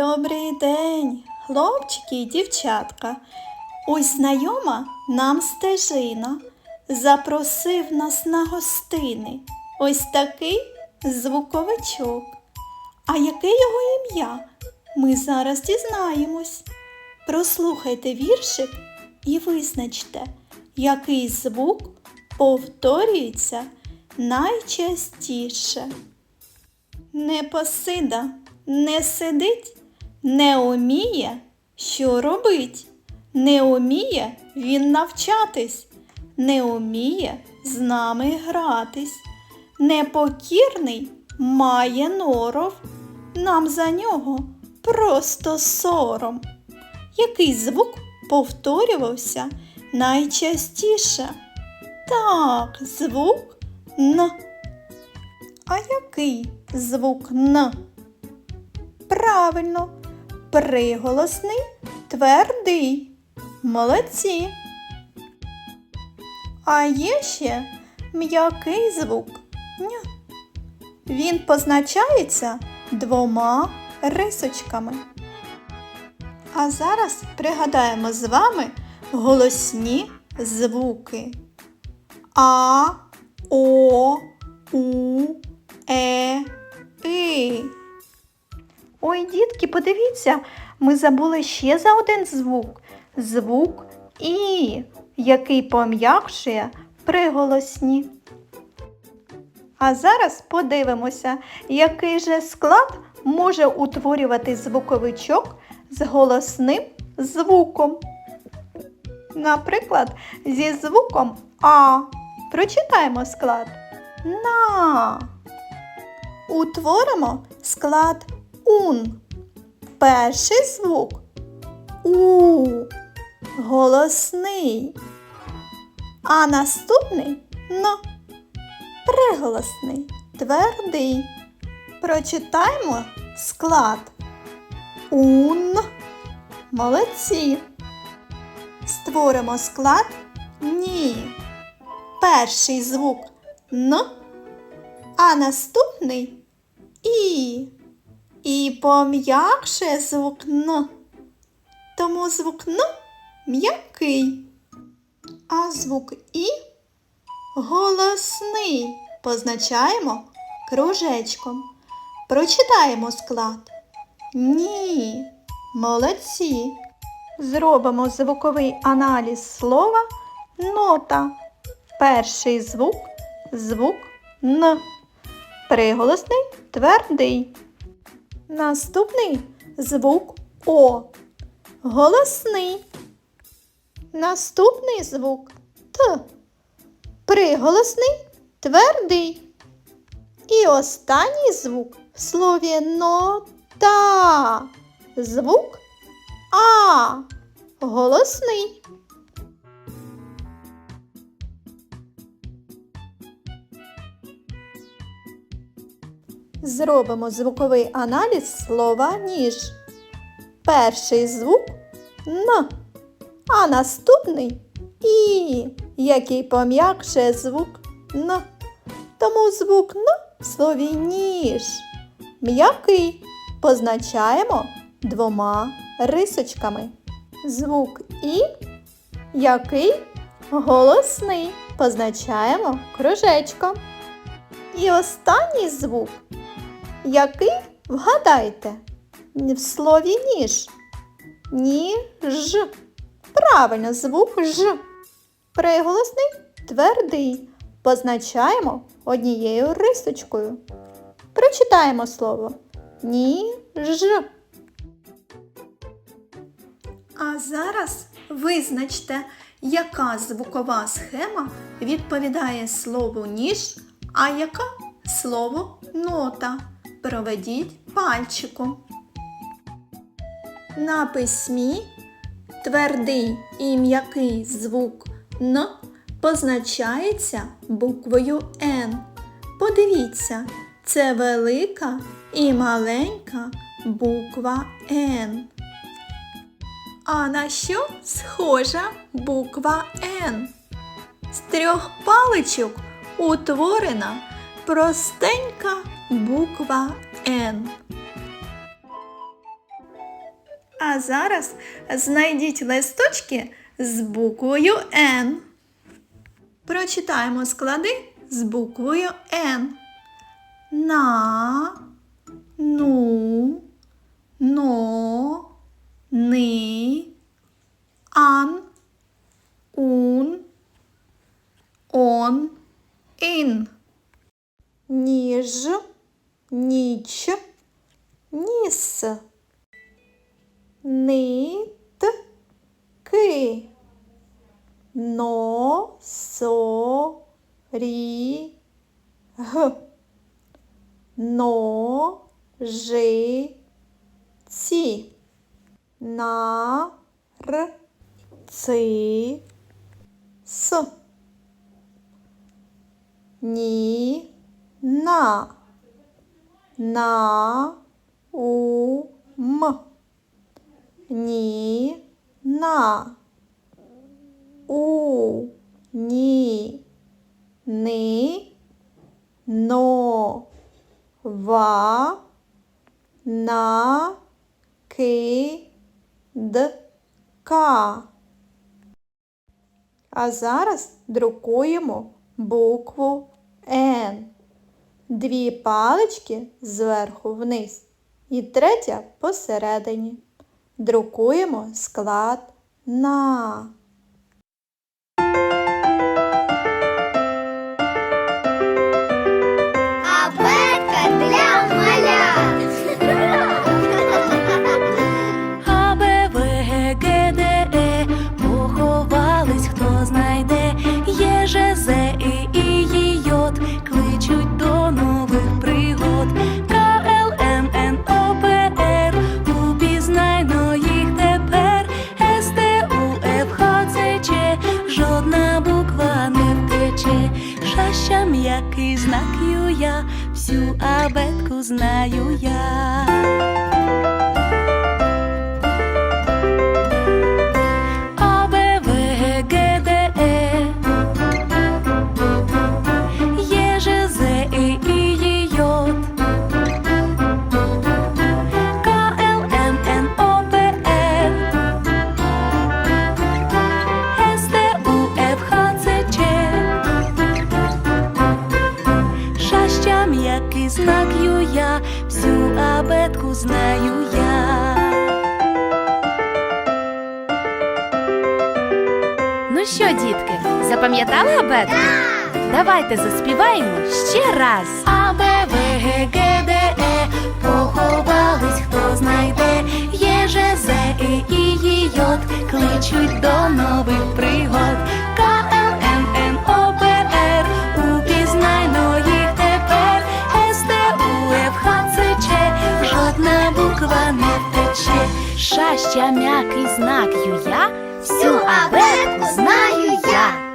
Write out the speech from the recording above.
Добрий день, хлопчики і дівчатка. Ось знайома нам стежина. Запросив нас на гостини. Ось такий звуковичок. А яке його ім'я? Ми зараз дізнаємось. Прослухайте віршик і визначте, який звук повторюється найчастіше. Не посида, не сидить, не уміє, що робить. Не уміє він навчатись, не уміє з нами гратись. Непокірний має норов, нам за нього просто сором. Який звук повторювався найчастіше? Так, звук Н. А який звук Н? Правильно, приголосний твердий. Молодці. А є ще м'який звук Ня. Він позначається двома рисочками. А зараз пригадаємо з вами голосні звуки. А, О, У, Е, И. Ой, дітки, подивіться, ми забули ще за один звук. Звук І, який пом'якшує приголосні. А зараз подивимося, який же склад може утворювати звуковичок з голосним звуком. Наприклад, зі звуком А. Прочитаємо склад на. Утворимо склад ун. Перший звук у. Голосний. А наступний н. Приголосний. Твердий. Прочитаємо склад ун. Молодці. Створимо склад ні. Перший звук н, а наступний і. І пом'якше звук н. Тому звук н м'який. А звук і голосний. Позначаємо кружечком. Прочитаємо склад. Ні. Молодці. Зробимо звуковий аналіз слова нота. Перший звук звук Н. Приголосний твердий. Наступний звук О. Голосний. Наступний звук Т. Приголосний твердий. І останній звук в слові нота. Звук А. Голосний. Зробимо звуковий аналіз слова ніж. Перший звук Н, а наступний І, який пом'якшує звук Н. Тому звук Н в слові ніж. М'який позначаємо двома рисочками. Звук І, який голосний, позначаємо кружечком. І останній звук, який вгадайте в слові ніж. Ніж. Правильно, звук ж. Приголосний твердий. Позначаємо однією рисочкою. Прочитаємо слово ніж. А зараз визначте, яка звукова схема відповідає слову ніж, а яка слово нота. Проведіть пальчиком. На письмі твердий і м'який звук Н позначається буквою Н. Подивіться, це велика і маленька буква Н. А на що схожа буква Н? З трьох паличок утворена простенька буква Н. А зараз знайдіть листочки з буквою Н. Прочитаємо склади з буквою Н. На, ну, но, ни, ан, ун, он, ін. ніч, ніс. Нитки. Но, со, рі, г. На, у, м. Ні, на. У, ні, ни, но, ва, на, ки, д, ка. А зараз друкуємо букву Н. Дві палички зверху вниз і третя посередині. Друкуємо склад на. Абетка для малят. А, Щастя, м'який знак я, всю абетку знаю я. М'який знак Ю я, всю абетку знаю я. Ну що, дітки, запам'ятали абетку? Давайте заспіваємо ще раз. А, Б, В, Г, Г, Д, Е, поховались, хто знайде, Є, Ж, З, І, І, Й, Й, кличуть до нових пригод. Шаща м'який знак юя, всю абетку знаю я.